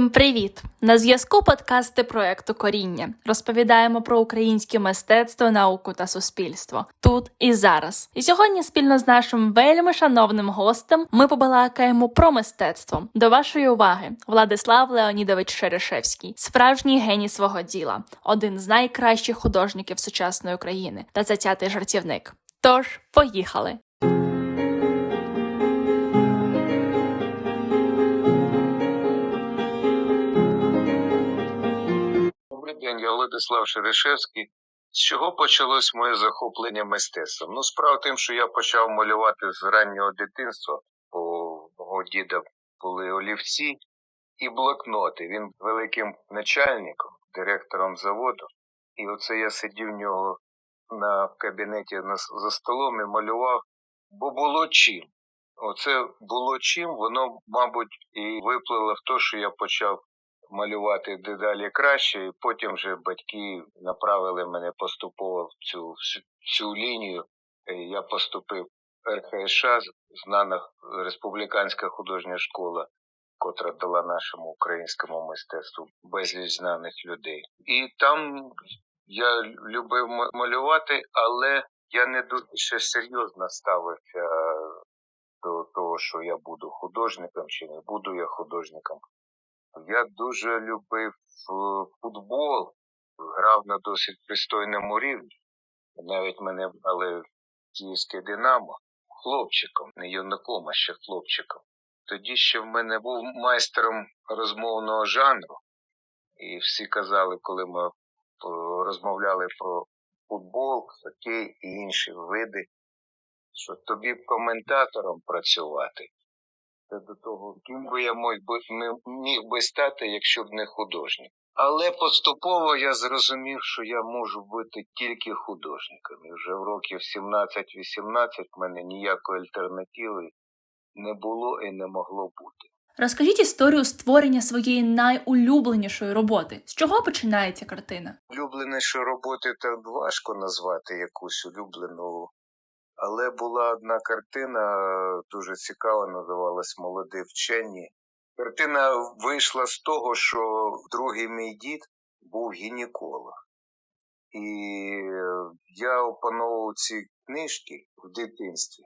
Всім привіт! На зв'язку подкасти проекту Коріння. Розповідаємо про українське мистецтво, науку та суспільство тут і зараз. І сьогодні спільно з нашим вельми шановним гостем ми побалакаємо про мистецтво. До вашої уваги Владислав Леонідович Шерешевський, справжній геній свого діла, один з найкращих художників сучасної України та затятий жартівник. Тож, поїхали! День, я Владислав Шерешевський. З чого почалось моє захоплення мистецтвом? Ну, справа тим, що я почав малювати з раннього дитинства. У мого діда були олівці і блокноти. Він великим начальником, директором заводу. І оце я сидів в нього на кабінеті за столом і малював, бо було чим. Оце було чим, воно, мабуть, і виплило в те, що я почав малювати дедалі краще, і потім вже батьки направили мене поступово в цю, цю лінію. Е, Я поступив в РХШ, знана республіканська художня школа, котра дала нашому українському мистецтву безліч знаних людей. І там я любив ма- малювати, але я не дуже ще серйозно ставився до того, що я буду художником чи не буду я художником. Я дуже любив е, футбол, грав на досить пристойному рівні. Навіть мене брали в Київське Динамо хлопчиком, не юнаком, а ще хлопчиком. Тоді ще в мене був майстером розмовного жанру, і всі казали, коли ми е, розмовляли про футбол, хокей і інші види, що тобі коментатором працювати. До того, ким би я міг би стати, якщо б не художник. Але поступово я зрозумів, що я можу бути тільки художником. І вже в років 17-18 в мене ніякої альтернативи не було і не могло бути. Розкажіть історію створення своєї найулюбленішої роботи. З чого починається картина? Улюбленішої роботи так важко назвати якусь улюблену. Але була одна картина дуже цікава, називалась Молоді вчені. Картина вийшла з того, що другий мій дід був гінеколог. І е, я опановував ці книжки в дитинстві,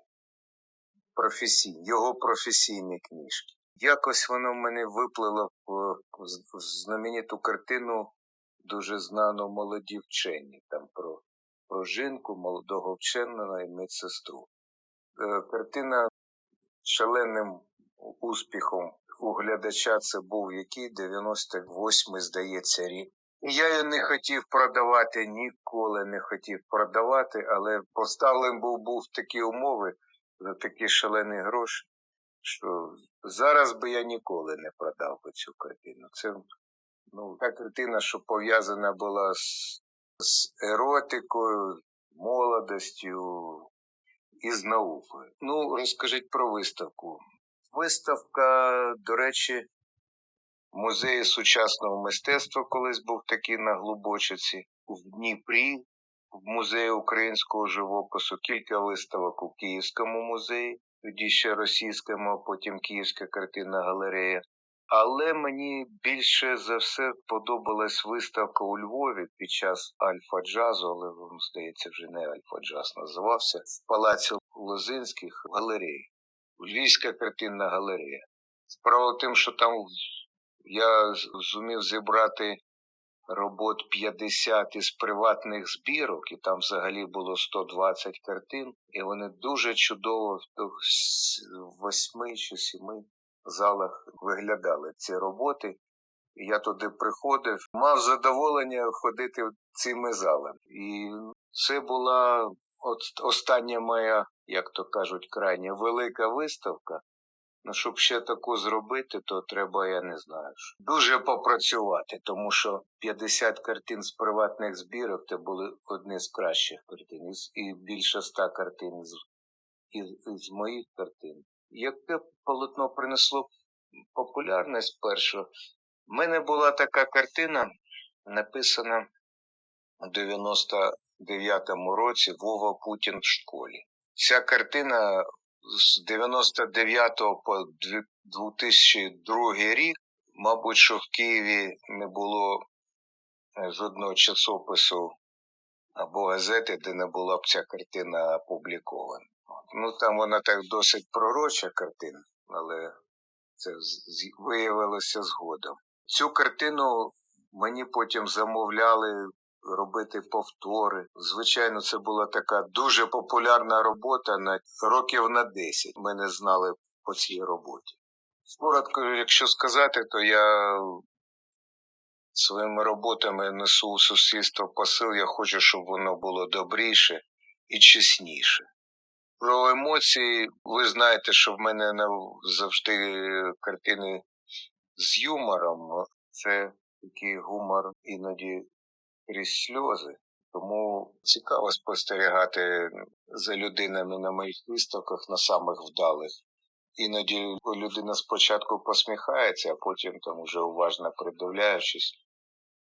професійні, його професійні книжки. Якось воно в мене виплило в знамениту картину, дуже знану молоді вчені, там про жінку, молодого вченого і медсестру. Е, Картина шаленим успіхом у глядача це був який 98-й, здається, рік. Я її не хотів продавати, ніколи не хотів продавати, але поставлений був, був такі умови за такі шалені гроші, що зараз би я ніколи не продав би цю картину. Це ну, та картина, що пов'язана була з з еротикою, молодостю і з наукою. Ну, розкажіть про виставку. Виставка, до речі, в музеї сучасного мистецтва колись був такий на Глубочиці, в Дніпрі, в музеї українського живопису, кілька виставок у Київському музеї, тоді ще російському, а потім Київська картинна галерея. Але мені більше за все подобалась виставка у Львові під час Альфа Джазу, але він, здається, вже не Альфа Джаз називався, в Палаці Лозинських галереї. Львівська картинна галерея. Справа тим, що там я зумів зібрати робот 50 із приватних збірок, і там взагалі було 120 картин, і вони дуже чудово в восьми чи сіми залах виглядали ці роботи. Я туди приходив, мав задоволення ходити цими залами. І це була остання моя, як то кажуть, крайня велика виставка. Ну, щоб ще таку зробити, то треба, я не знаю, дуже попрацювати, тому що 50 картин з приватних збірок це були одні з кращих картин, і більше 100 картин з, із, із моїх картин. Яке полотно принесло популярність першу? У мене була така картина, написана у 99-му році Вова Путін в школі. Ця картина з 99 по 2002 рік Мабуть, що в Києві не було е, жодного часопису або газети, де не була б ця картина опублікована. Ну там вона так досить пророча картина, але це виявилося згодом. Цю картину мені потім замовляли робити повтори. Звичайно, це була така дуже популярна робота на років на 10. Мене знали по цій роботі. Коротко, якщо сказати, то я своїми роботами несу у суспільство посил. Я хочу, щоб воно було добріше і чесніше. Про емоції, ви знаєте, що в мене завжди картини з юмором. Це такий гумор іноді крізь сльози. Тому цікаво спостерігати за людинами на моїх виставках, на самих вдалих. Іноді людина спочатку посміхається, а потім там уже уважно придивляючись,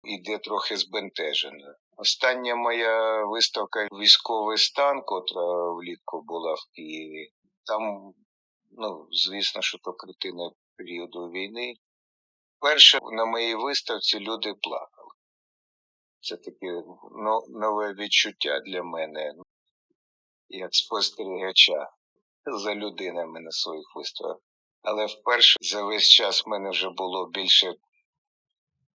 іде трохи збентежена. Остання моя виставка військовий стан, котра влітку була в Києві. Там, ну, звісно, що то картина періоду війни. Перше на моїй виставці люди плакали. Це таке ну, нове відчуття для мене, як спостерігача за людинами на своїх виставках. Але вперше за весь час в мене вже було більше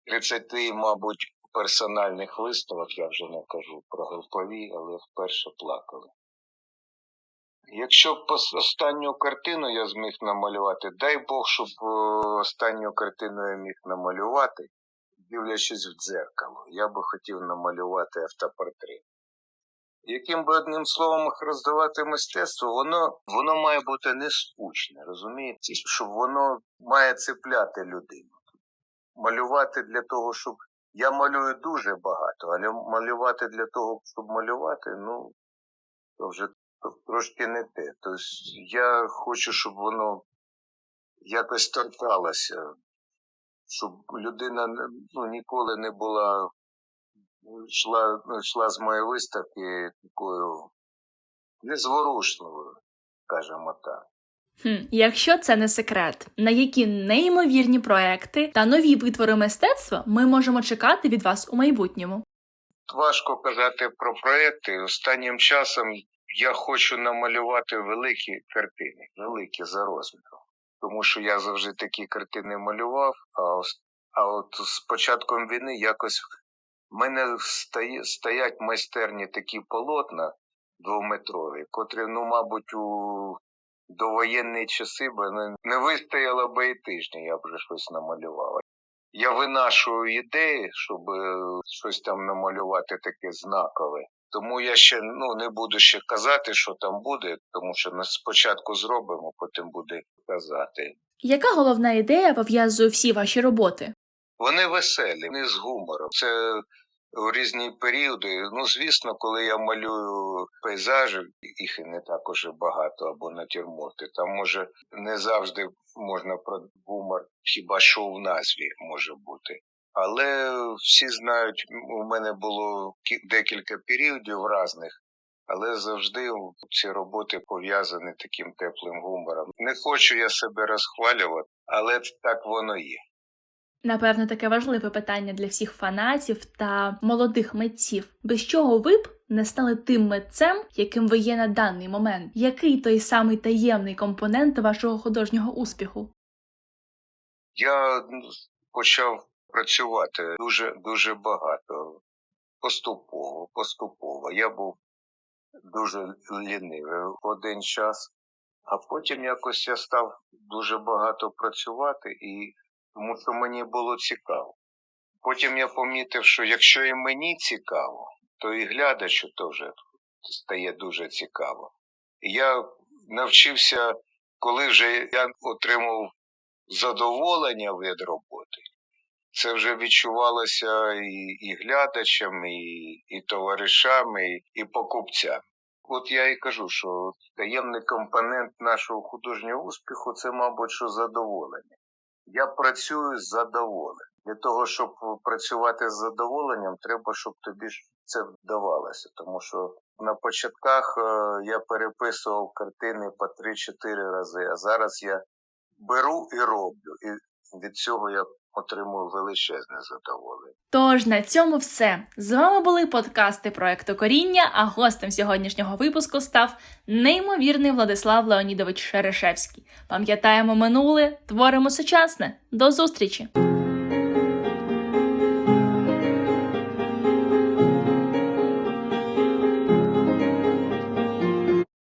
30, мабуть, персональних виставок, я вже не кажу про групові, але вперше плакали. Якщо б останню картину я зміг намалювати, дай Бог, щоб е, останню картину я міг намалювати, дивлячись в дзеркало, я би хотів намалювати автопортрет. Яким би одним словом роздавати мистецтво, воно, воно має бути не скучне, розумієте? Щоб воно має цепляти людину. Малювати для того, щоб. Я малюю дуже багато, але малювати для того, щоб малювати, ну, то вже трошки не те. Тобто я хочу, щоб воно якось торкалося, щоб людина ну, ніколи не була йшла, ну, йшла з моєї виставки такою незворушливою, скажімо так. Хм, якщо це не секрет, на які неймовірні проекти та нові витвори мистецтва ми можемо чекати від вас у майбутньому? Важко казати про проекти. Останнім часом я хочу намалювати великі картини, великі за розміром. Тому що я завжди такі картини малював, а, а от з початком війни якось в мене стоять майстерні такі полотна двометрові, котрі, ну, мабуть, у довоєнні часи би не, не вистояло би і тижня, я б вже щось намалював. Я винашую ідеї, щоб е, щось там намалювати таке знакове. Тому я ще ну не буду ще казати, що там буде, тому що ми спочатку зробимо, потім буде казати. Яка головна ідея пов'язує всі ваші роботи? Вони веселі, вони з гумором. Це в різні періоди. Ну, звісно, коли я малюю пейзажі, їх і не так уже багато, або натюрморти, там може не завжди можна про гумор, хіба що в назві може бути. Але всі знають, у мене було кі- декілька періодів різних, але завжди ці роботи пов'язані таким теплим гумором. Не хочу я себе розхвалювати, але так воно є. Напевно, таке важливе питання для всіх фанатів та молодих митців, без чого ви б не стали тим митцем, яким ви є на даний момент. Який той самий таємний компонент вашого художнього успіху? Я ну, почав працювати дуже дуже багато. Поступово, поступово. Я був дуже лінивий в один час, а потім якось я став дуже багато працювати, і тому що мені було цікаво. Потім я помітив, що якщо і мені цікаво, то і глядачу теж стає дуже цікаво. Я навчився, коли вже я отримав задоволення від роботи, це вже відчувалося і, і глядачам, і, і товаришам, і, і покупцям. От я і кажу, що таємний компонент нашого художнього успіху це, мабуть, що задоволення. Я працюю з задоволенням. Для того, щоб працювати з задоволенням, треба, щоб тобі це вдавалося. Тому що на початках е, я переписував картини по 3-4 рази, а зараз я беру і роблю. І від цього я отримую величезне задоволення. Тож на цьому все. З вами були подкасти проекту Коріння, а гостем сьогоднішнього випуску став неймовірний Владислав Леонідович Шерешевський. Пам'ятаємо минуле, творимо сучасне. До зустрічі!